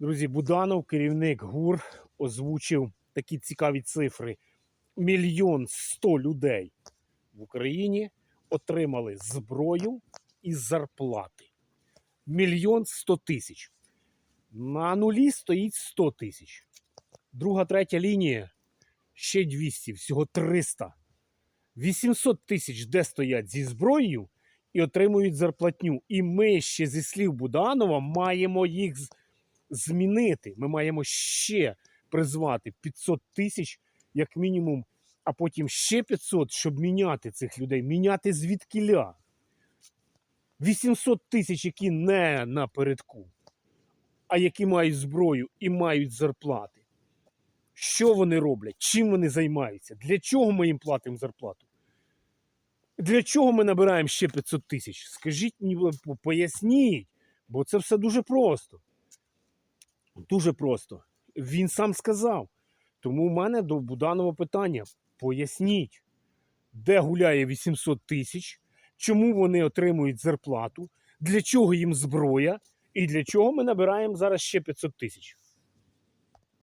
Друзі, Буданов, керівник ГУР, озвучив такі цікаві цифри. Мільйон сто людей в Україні отримали зброю і зарплати. Мільйон сто тисяч. На нулі стоїть 100 тисяч. Друга, третя лінія ще 200, всього 300. 800 тисяч де стоять зі зброєю і отримують зарплатню. І ми ще зі слів Буданова маємо їх змінити. Ми маємо ще призвати 500 тисяч, як мінімум, а потім ще 500, щоб міняти цих людей, міняти звідкіля. 800 тисяч, які не напередку, а які мають зброю і мають зарплати. Що вони роблять? Чим вони займаються? Для чого ми їм платимо зарплату? Для чого ми набираємо ще 500 тисяч? Скажіть поясніть, бо це все дуже просто. Дуже просто. Він сам сказав. Тому у мене до Буданова питання: поясніть, де гуляє 800 тисяч, чому вони отримують зарплату, для чого їм зброя, і для чого ми набираємо зараз ще 500 тисяч.